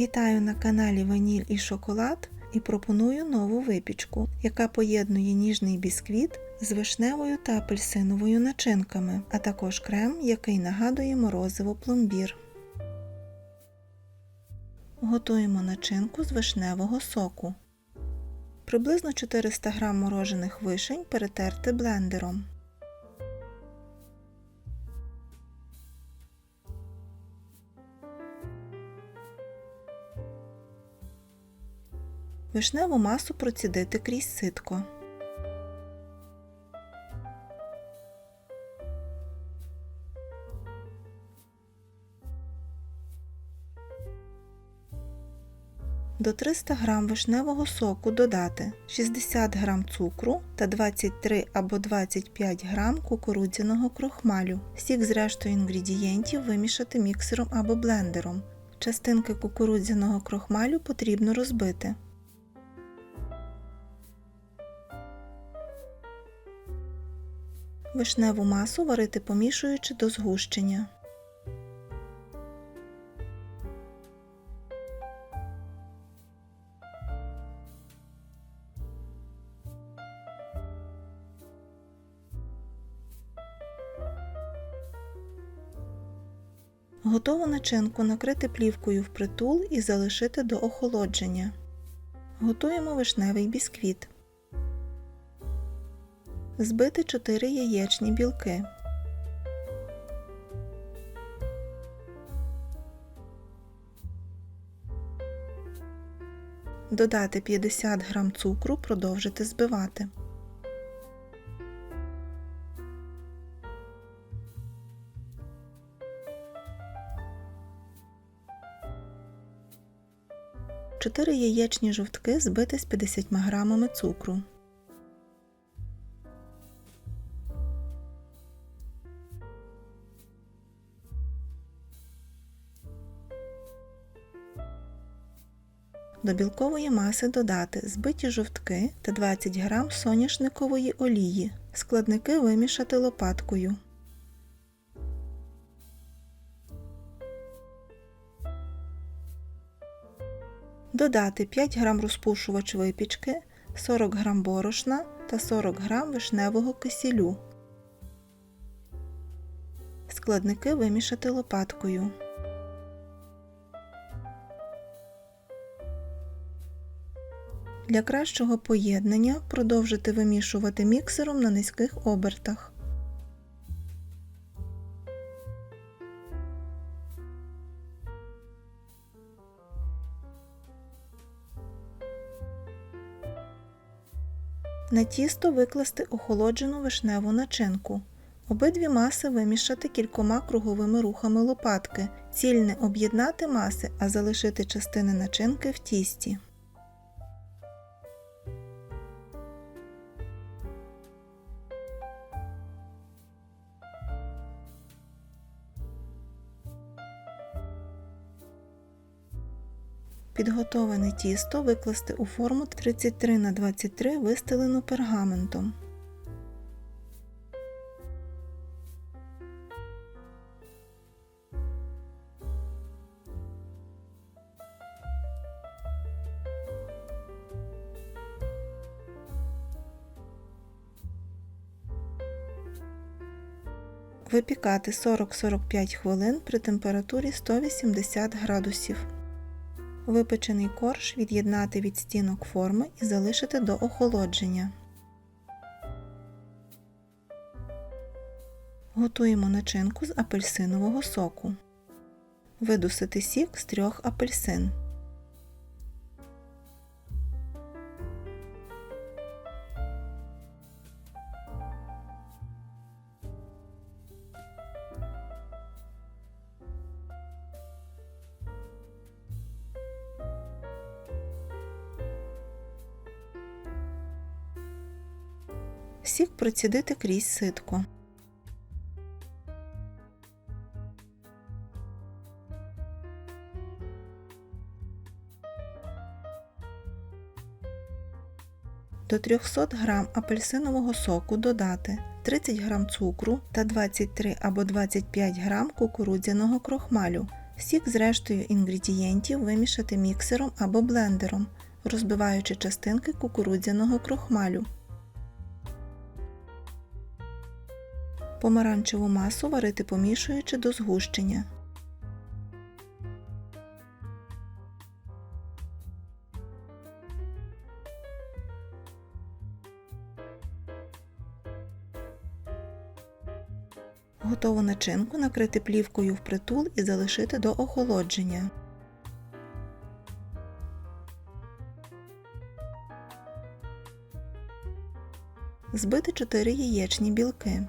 Вітаю на каналі Ваніль і Шоколад і пропоную нову випічку, яка поєднує ніжний бісквіт з вишневою та апельсиновою начинками, а також крем, який нагадує морозиво пломбір. Готуємо начинку з вишневого соку. Приблизно 400 г морожених вишень перетерти блендером. Вишневу масу процідити крізь ситко. До 300 г вишневого соку додати 60 г цукру та 23 або 25 г кукурудзяного крохмалю. Сік з рештою інгредієнтів вимішати міксером або блендером. Частинки кукурудзяного крохмалю потрібно розбити. Вишневу масу варити помішуючи до згущення. Готову начинку накрити плівкою впритул і залишити до охолодження. Готуємо вишневий бісквіт. Збити 4 яєчні білки. Додати 50 г цукру, продовжити збивати. Чотири яєчні жовтки збити з 50 грамами цукру. До білкової маси додати збиті жовтки та 20 г соняшникової олії. Складники вимішати лопаткою. Додати 5 г розпушувач випічки, 40 г борошна та 40 г вишневого кисілю. Складники вимішати лопаткою. Для кращого поєднання продовжити вимішувати міксером на низьких обертах. На тісто викласти охолоджену вишневу начинку. Обидві маси вимішати кількома круговими рухами лопатки. Ціль не об'єднати маси, а залишити частини начинки в тісті. Підготоване тісто викласти у форму 33 на 23 вистелену пергаментом. Випікати 40-45 хвилин при температурі 180 градусів. Випечений корж від'єднати від стінок форми і залишити до охолодження. Готуємо начинку з апельсинового соку. Видусити сік з трьох апельсин. Сік процідити крізь ситко. До 300 г апельсинового соку додати 30 г цукру та 23 або 25 г кукурудзяного крохмалю. Сік з рештою інгредієнтів вимішати міксером або блендером, розбиваючи частинки кукурудзяного крохмалю. Помаранчеву масу варити помішуючи до згущення. Готову начинку накрити плівкою впритул і залишити до охолодження. Збити 4 яєчні білки.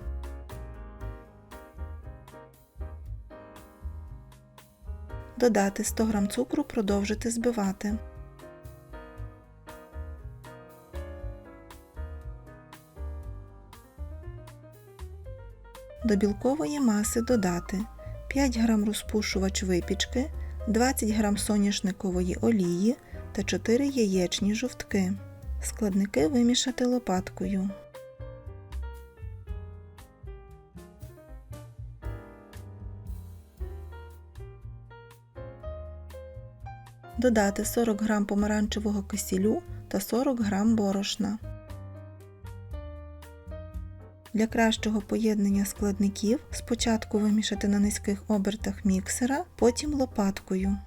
Додати 100 г цукру, продовжити збивати. До білкової маси додати 5 г розпушувач випічки, 20 г соняшникової олії та 4 яєчні жовтки. Складники вимішати лопаткою. Додати 40 г помаранчевого кисілю та 40 г борошна. Для кращого поєднання складників спочатку вимішати на низьких обертах міксера, потім лопаткою.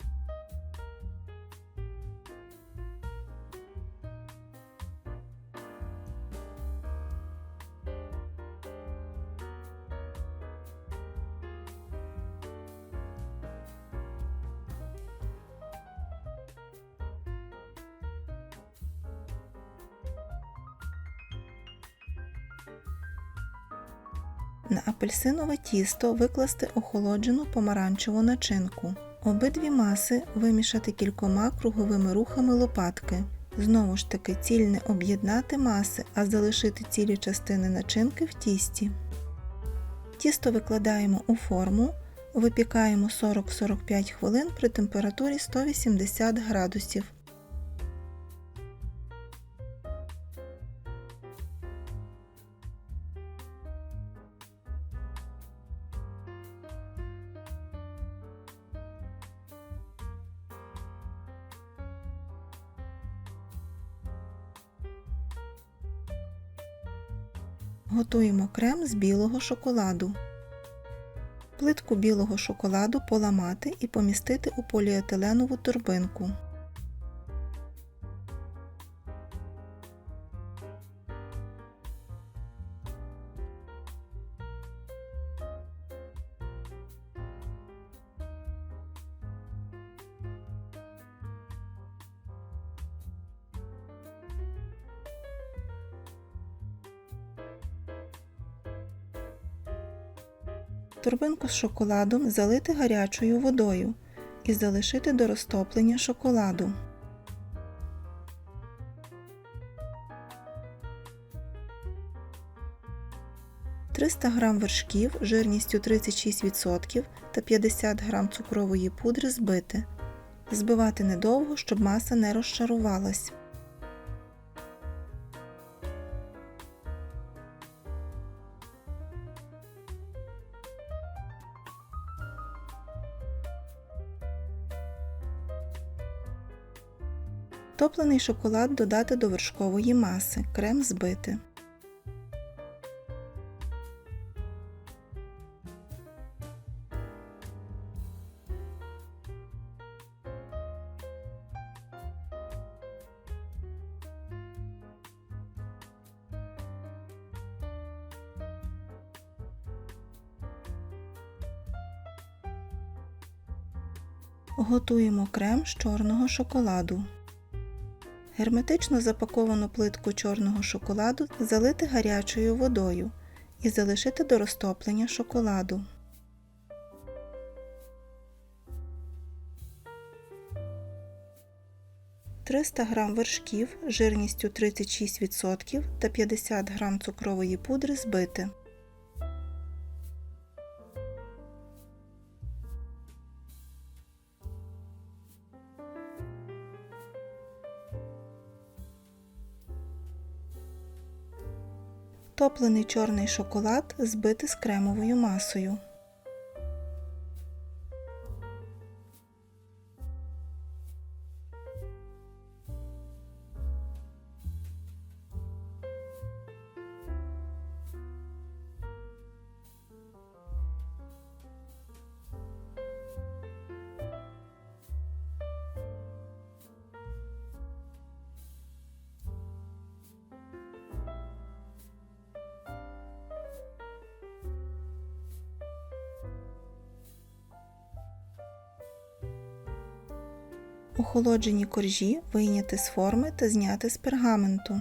На апельсинове тісто викласти охолоджену помаранчеву начинку. Обидві маси вимішати кількома круговими рухами лопатки. Знову ж таки ціль не об'єднати маси, а залишити цілі частини начинки в тісті. Тісто викладаємо у форму, випікаємо 40-45 хвилин при температурі 180 градусів. Готуємо крем з білого шоколаду. Плитку білого шоколаду поламати і помістити у поліетиленову торбинку. Торбинку з шоколадом залити гарячою водою і залишити до розтоплення шоколаду. Триста г вершків жирністю 36% та 50 г цукрової пудри збити. Збивати недовго, щоб маса не розшарувалась. Топлений шоколад додати до вершкової маси, крем збити. Готуємо крем з чорного шоколаду. Герметично запаковану плитку чорного шоколаду залити гарячою водою і залишити до розтоплення шоколаду. Триста г вершків жирністю 36% та 50 г цукрової пудри збити. Топлений чорний шоколад збити з кремовою масою. Охолоджені коржі вийняти з форми та зняти з пергаменту.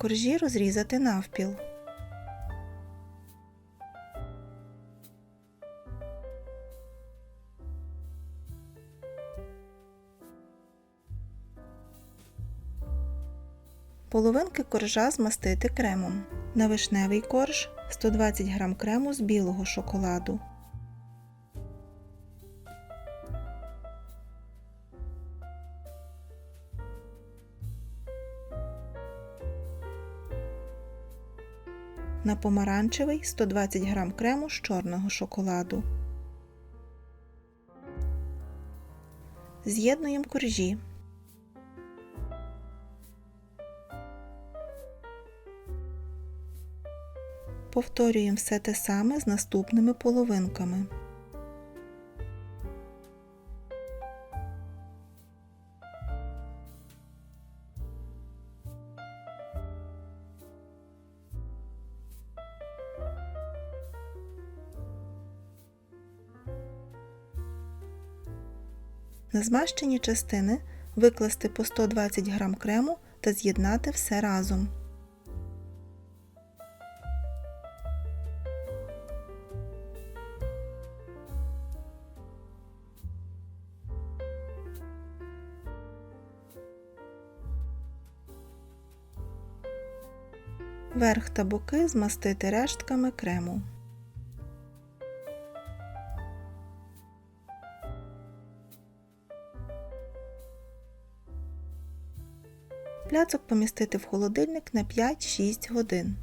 Коржі розрізати навпіл. Половинки коржа змастити кремом. На вишневий корж 120 г крему з білого шоколаду. На помаранчевий 120 г крему з чорного шоколаду. З'єднуємо коржі. Повторюємо все те саме з наступними половинками. На змащені частини викласти по 120 г крему та з'єднати все разом. Верх та боки змастити рештками крему. Пляцок помістити в холодильник на 5-6 годин.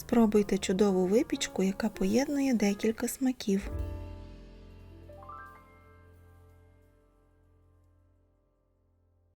Спробуйте чудову випічку, яка поєднує декілька смаків.